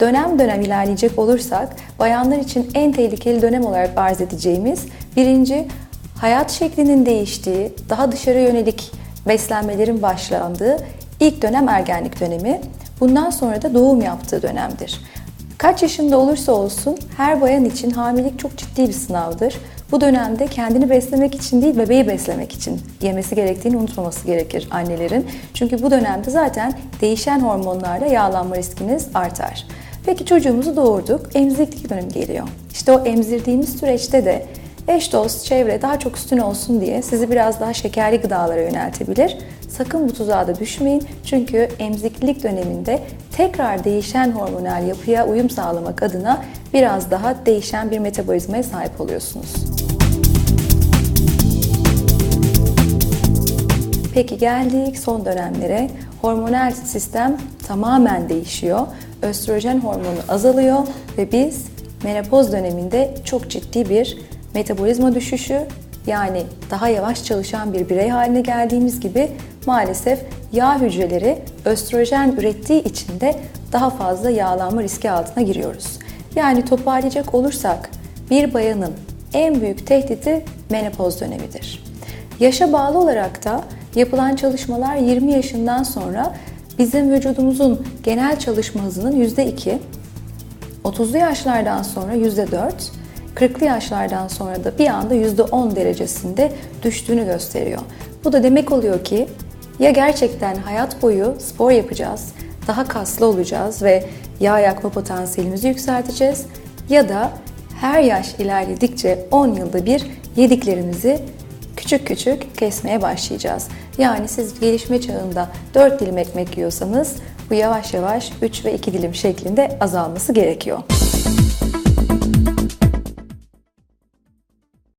Dönem dönem ilerleyecek olursak bayanlar için en tehlikeli dönem olarak arz edeceğimiz birinci hayat şeklinin değiştiği, daha dışarı yönelik beslenmelerin başlandığı ilk dönem ergenlik dönemi. Bundan sonra da doğum yaptığı dönemdir. Kaç yaşında olursa olsun her bayan için hamilelik çok ciddi bir sınavdır. Bu dönemde kendini beslemek için değil bebeği beslemek için yemesi gerektiğini unutmaması gerekir annelerin. Çünkü bu dönemde zaten değişen hormonlarla yağlanma riskiniz artar. Peki çocuğumuzu doğurduk, emziriklik dönemi geliyor. İşte o emzirdiğimiz süreçte de eş dost, çevre daha çok üstün olsun diye sizi biraz daha şekerli gıdalara yöneltebilir. Sakın bu tuzağa da düşmeyin çünkü emziklilik döneminde tekrar değişen hormonal yapıya uyum sağlamak adına biraz daha değişen bir metabolizmaya sahip oluyorsunuz. Peki geldik son dönemlere. Hormonal sistem tamamen değişiyor. Östrojen hormonu azalıyor ve biz menopoz döneminde çok ciddi bir metabolizma düşüşü yani daha yavaş çalışan bir birey haline geldiğimiz gibi maalesef yağ hücreleri östrojen ürettiği için de daha fazla yağlanma riski altına giriyoruz. Yani toparlayacak olursak bir bayanın en büyük tehdidi menopoz dönemidir. Yaşa bağlı olarak da yapılan çalışmalar 20 yaşından sonra bizim vücudumuzun genel çalışma hızının %2, 30'lu yaşlardan sonra %4, 40'lı yaşlardan sonra da bir anda %10 derecesinde düştüğünü gösteriyor. Bu da demek oluyor ki ya gerçekten hayat boyu spor yapacağız, daha kaslı olacağız ve yağ yakma potansiyelimizi yükselteceğiz ya da her yaş ilerledikçe 10 yılda bir yediklerimizi küçük küçük kesmeye başlayacağız. Yani siz gelişme çağında 4 dilim ekmek yiyorsanız bu yavaş yavaş 3 ve 2 dilim şeklinde azalması gerekiyor.